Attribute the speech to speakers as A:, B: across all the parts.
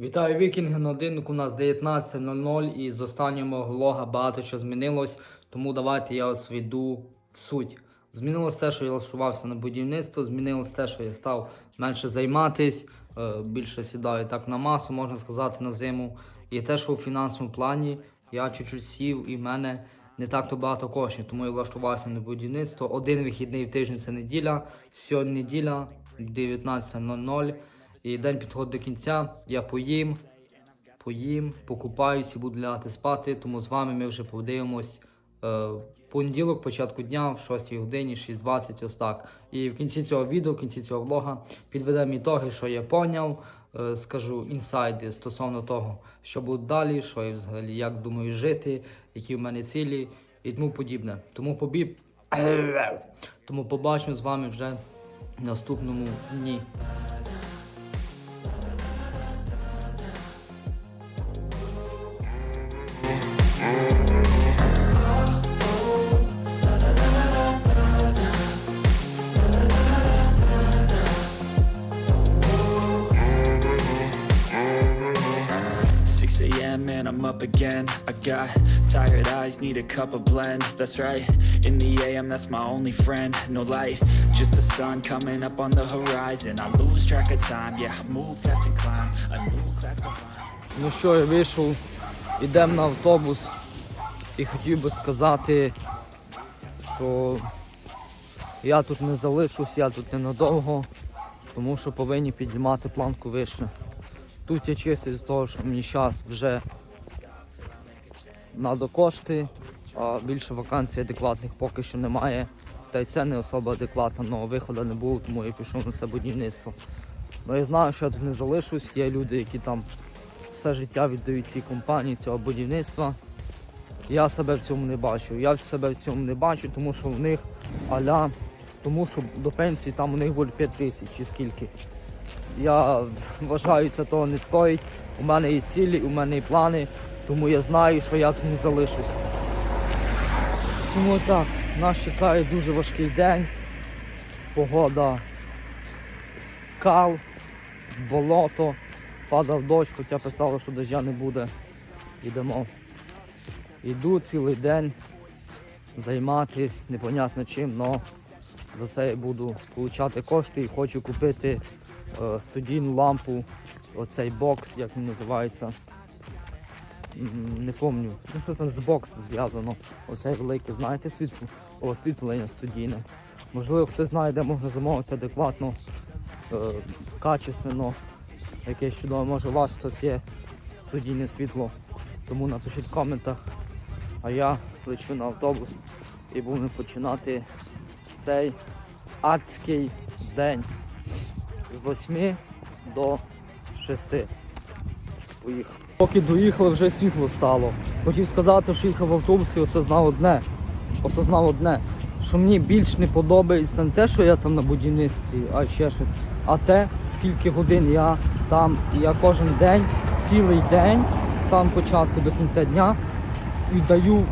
A: Вітаю вікінги на годиннику. У нас 19.00 і з останнього влога багато що змінилось, тому давайте я вас веду в суть. Змінилось те, що я влаштувався на будівництво, змінилось те, що я став менше займатись, е, більше сідаю так на масу, можна сказати, на зиму. І те, що у фінансовому плані я чуть-чуть сів і в мене не так то багато коштів, тому я влаштувався на будівництво. Один вихідний в тиждень це неділя, сьогодні неділя 19.00. І день підходить до кінця. Я поїм, поїм, покупаюсь і буду лягати спати. Тому з вами ми вже подивимось е, понеділок, початку дня, в 6 годині, 6.20, ось так. І в кінці цього відео, в кінці цього влога підведемо ітоги, що я поняв. е, Скажу інсайди стосовно того, що буде далі, що я взагалі як думаю жити, які в мене цілі і тому подібне. Тому побі... Тому побачимо з вами вже в наступному дні.
B: Six a.m. and I'm up again. I got tired eyes, need a cup of blend. That's right. In the a.m., that's my only friend. No light, just the sun coming up on the horizon. I lose track of time. Yeah, I move fast and climb a new class to climb.
A: Ну що, я вийшов, ідемо на автобус і хотів би сказати, що я тут не залишусь, я тут ненадовго, тому що повинні підіймати планку вище. Тут я чисто з того, що мені зараз вже треба кошти, а більше вакансій адекватних поки що немає. Та й це не особо адекватно, але виходу не було, тому я пішов на це будівництво. Ну я знаю, що я тут не залишусь, є люди, які там все життя віддають цій компанії цього будівництва. Я себе в цьому не бачу. Я себе в цьому не бачу, тому що в них аля, тому що до пенсії там у них буде 5 тисяч чи скільки. Я вважаю, це того не стоїть. У мене є цілі, у мене є плани, тому я знаю, що я не залишусь. Тому так, нас чекає дуже важкий день. Погода кал, болото, падав дощ, хоча писало, що дождя не буде. Йдемо. Йду цілий день займатися непонятно чим, але за це я буду отримати кошти і хочу купити студійну лампу, оцей бокс, як він називається. Не пам'ятаю. Ну що там з бокс зв'язано. Оцей великий, знаєте, світло, освітлення студійне. Можливо, хтось знає, де можна замовити адекватно, е, качественно, якесь чудове. Може у вас хтось є студійне світло. Тому напишіть в коментах. А я лечу на автобус і буду починати цей адський день з 8 до 6. Поїхав. Поки доїхали, вже світло стало. Хотів сказати, що їхав в автобусі, осознав одне. Осознав одне, що мені більш не подобається не те, що я там на будівництві, а ще щось, а те, скільки годин я там, я кожен день, цілий день, з самого початку до кінця дня, віддаю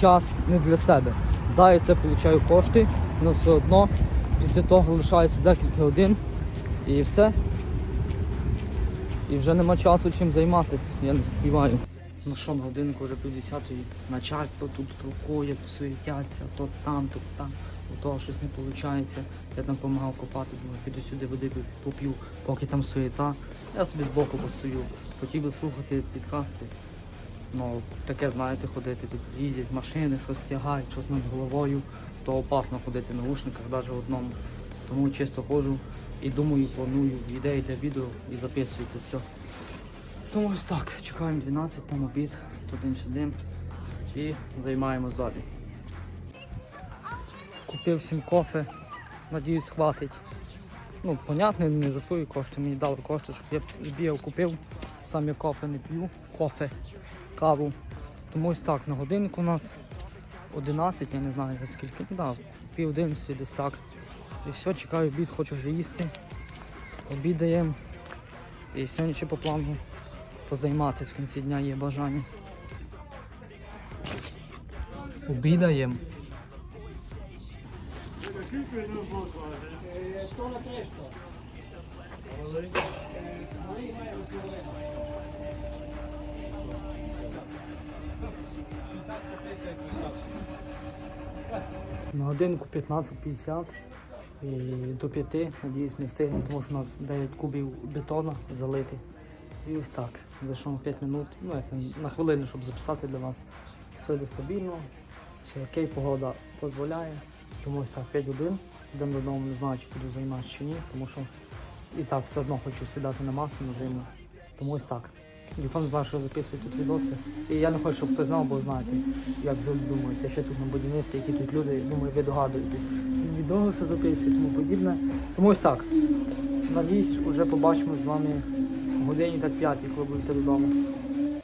A: час не для себе. Да, я це получаю кошти, але все одно після того лишається декілька годин і все. І вже нема часу чим займатися, я не співаю. Ну що, на годинку вже пів десятої начальство тут толкує, суетяться, то там, то там, у того щось не виходить. Я там допомагав копати, думаю, піду сюди води поп'ю, поки там суєта. Я собі збоку постою. Хотів би слухати підкасти. Ну, таке, знаєте, ходити тут їздять машини, щось тягають, щось над головою, то опасно ходити в наушниках, навіть в одному. Тому чисто ходжу і думаю, планую, ідеї для відео і записую це все. Тому ось так, чекаємо 12, там обід, туди-сюди і займаємось далі. Купив всім кофе, надіюсь, хватить. Ну, понятно, не за свої кошти, мені дали кошти, щоб я збігав, купив. Сам я кофе не п'ю, кофе, каву. Тому ось так, на годинку у нас 11, я не знаю скільки. Ну, да, пів 11 десь так. І все, чекаю обід, хочу вже їсти. Обідаємо. І сьогодні ще по плану позайматися в кінці дня є бажання. Обідаємо. На годинку 15.50 і до 5, надіюсь, ми встигнемо, тому що у нас 9 кубів бетону залити. І ось так. Зайшов 5 минут, ну як на хвилину, щоб записати для вас. Все йде стабільно, все окей, погода дозволяє. Тому ось так 5 годин. Йдемо додому, не знаю, чи буду займатися чи ні, тому що і так все одно хочу сідати на масу на зиму. Тому ось так. Ніхто не знає, що записую тут відоси. І я не хочу, щоб хтось знав, бо знаєте, як люди думають. Я ще тут на будівництві, які тут люди, думаю, ви догадуєтесь. Відоси записує, тому подібне. Тому ось так. Надіюсь, вже побачимо з вами годині так 5, коли будете додому.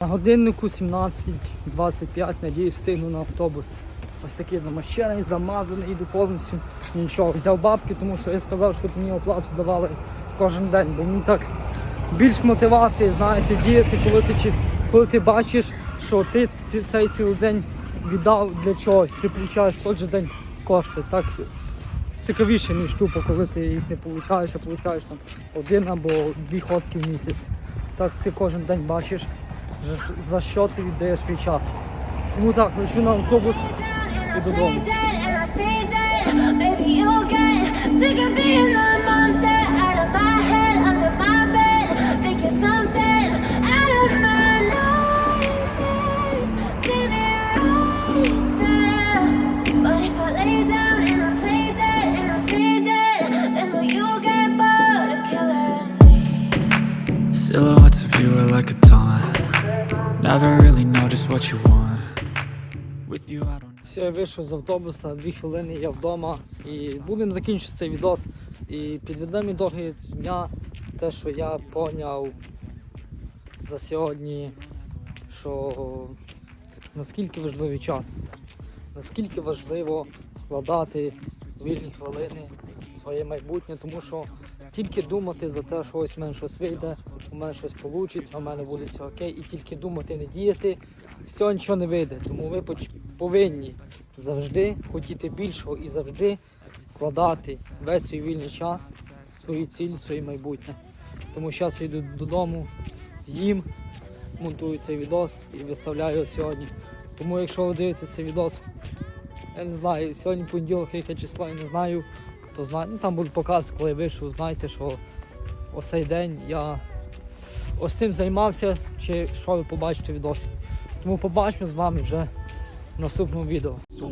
A: На годиннику 17.25, надіюсь, встигну на автобус. Ось такий замощений, замазаний, йду повністю нічого. Взяв бабки, тому що я сказав, що мені оплату давали кожен день, бо мені так більш мотивації, знаєте, діяти, коли ти, коли ти бачиш, що ти цей цілий день віддав для чогось, ти получаєш в той же день кошти. Так цікавіше, ніж тупо, коли ти їх не получаєш, а получаєш там один або дві ходки в місяць. Так ти кожен день бачиш, за що ти віддаєш свій час. Тому так, лечу на автобус і додому.
B: Don't.
A: Все, я вийшов з автобуса, дві хвилини я вдома і будемо закінчити цей відос. І підведемо ітоги дня, те, що я поняв за сьогодні, що наскільки важливий час, наскільки важливо вкладати вільні хвилини своє майбутнє, тому що тільки думати за те, що ось мене щось вийде, у мене щось вийде, у мене буде все окей, і тільки думати, не діяти, все нічого не вийде. Тому ви повинні завжди хотіти більшого і завжди вкладати весь свій вільний час, в свої цілі, своє майбутнє. Тому зараз я йду додому, їм, монтую цей відос і виставляю його сьогодні. Тому якщо ви дивитеся цей відос, я не знаю, сьогодні понеділок, яке число, я не знаю, то знаю. Ну там буду показувати, коли вийшов, знайте, що ось цей день я ось цим займався, чи що ви побачите відосі. Тому побачимо з вами вже в наступному відео.
B: So